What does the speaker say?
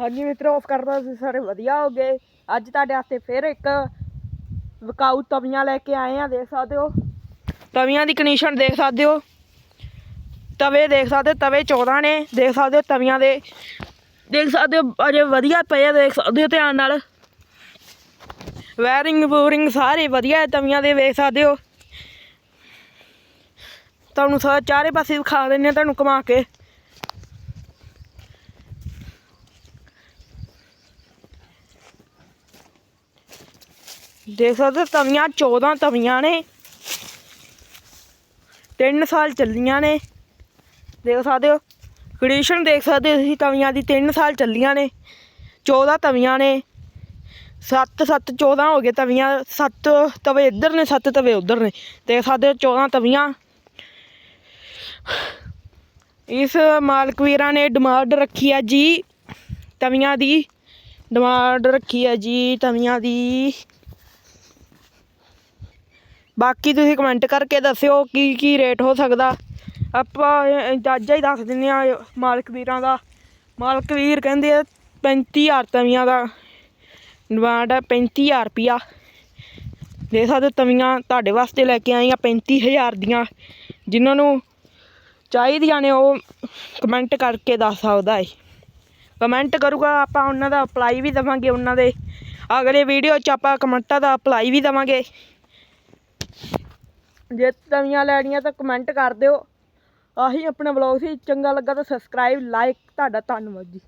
ਹਾਂਜੀ ਮਿੱਤਰੋ ਆਫ ਕਰਦਾ ਤੁਸੀਂ ਸਾਰੇ ਵਧੀਆ ਹੋ ਗਏ। ਅੱਜ ਤੁਹਾਡੇ ਵਾਸਤੇ ਫਿਰ ਇੱਕ ਵਿਕਾਊ ਤਵੀਆਂ ਲੈ ਕੇ ਆਏ ਆ, ਦੇਖ ਸਕਦੇ ਹੋ। ਤਵੀਆਂ ਦੀ ਕੰਡੀਸ਼ਨ ਦੇਖ ਸਕਦੇ ਹੋ। ਤਵੇ ਦੇਖ ਸਕਦੇ ਹੋ ਤਵੇ 14 ਨੇ, ਦੇਖ ਸਕਦੇ ਹੋ ਤਵੀਆਂ ਦੇ। ਦੇਖ ਸਕਦੇ ਹੋ, ਅਜੇ ਵਧੀਆ ਪਏ ਆ, ਦੇਖ ਸਕਦੇ ਹੋ ਧਿਆਨ ਨਾਲ। ਵਾਇਰਿੰਗ ਬੂਰਿੰਗ ਸਾਰੇ ਵਧੀਆ ਹੈ ਤਵੀਆਂ ਦੇ, ਵੇਖ ਸਕਦੇ ਹੋ। ਤੁਹਾਨੂੰ ਸਾਰੇ ਚਾਰੇ ਪਾਸੇ ਦਿਖਾ ਦਿੰਨੇ ਆ ਤੁਹਾਨੂੰ ਘੁਮਾ ਕੇ। ਦੇਖ ਸਕਦੇ ਹੋ, ਤਵੀਆਂ 14 ਤਵੀਆਂ ਨੇ। 3 ਸਾਲ ਚੱਲੀਆਂ ਨੇ। ਦੇਖ ਸਕਦੇ ਹੋ ਕੰਡੀਸ਼ਨ ਦੇਖ ਸਕਦੇ ਹੋ ਤੁਸੀਂ ਤਵੀਆਂ ਦੀ 3 ਸਾਲ ਚੱਲੀਆਂ ਨੇ। 14 ਤਵੀਆਂ ਨੇ। 7 7 14 ਹੋ ਗਏ ਤਵੀਆਂ। 7 ਤਵੇ ਇੱਧਰ ਨੇ 7 ਤਵੇ ਉੱਧਰ ਨੇ। ਦੇਖ ਸਕਦੇ ਹੋ 14 ਤਵੀਆਂ। ਇਸ ਮਾਲਕ ਵੀਰਾਂ ਨੇ ਡਿਮਾਂਡ ਰੱਖੀ ਆ ਜੀ, ਤਵੀਆਂ ਦੀ। ਡਿਮਾਂਡ ਰੱਖੀ ਆ ਜੀ, ਤਵੀਆਂ ਦੀ। ਬਾਕੀ ਤੁਸੀਂ ਕਮੈਂਟ ਕਰਕੇ ਦੱਸਿਓ ਕੀ ਕੀ ਰੇਟ ਹੋ ਸਕਦਾ। ਆਪਾਂ ਅੰਦਾਜ਼ਾ ਹੀ ਦੱਸ ਦਿੰਦੇ ਆ ਮਾਲਕ ਵੀਰਾਂ ਦਾ। ਮਾਲਕ ਵੀਰ ਕਹਿੰਦੇ ਆ 35000 ਤਵੀਆਂ ਦਾ ਡਿਮਾਂਡ ਹੈ 35000 ਰੁਪਿਆ ਦੇਖ ਸਕਦੇ ਹੋ ਤਵੀਆਂ ਤੁਹਾਡੇ ਵਾਸਤੇ ਲੈ ਕੇ ਆਈਆਂ ਆ 35000 ਦੀਆਂ। ਜਿਨ੍ਹਾਂ ਨੂੰ ਚਾਹੀਦੀਆਂ ਨੇ, ਉਹ ਕਮੈਂਟ ਕਰਕੇ ਦੱਸ ਸਕਦਾ ਹੈ ਕਮੈਂਟ ਕਰੂਗਾ, ਆਪਾਂ ਉਹਨਾਂ ਦਾ ਅਪਲਾਈ ਵੀ ਦੇਵਾਂਗੇ ਉਹਨਾਂ ਦੇ। ਅਗਲੇ ਵੀਡੀਓ 'ਚ ਆਪਾਂ ਕਮੈਂਟਾਂ ਦਾ ਅਪਲਾਈ ਵੀ ਦੇਵਾਂਗੇ। ਜੇ ਤਵੀਆਂ ਲੈਣੀਆਂ ਤਾਂ ਕਮੈਂਟ ਕਰ ਦਿਓ। ਆਹੀ ਆਪਣਾ ਵਲੌਗ ਸੀ। ਚੰਗਾ ਲੱਗਾ ਤਾਂ ਸਬਸਕ੍ਰਾਈਬ ਲਾਈਕ ਤੁਹਾਡਾ ਧੰਨਵਾਦ ਜੀ।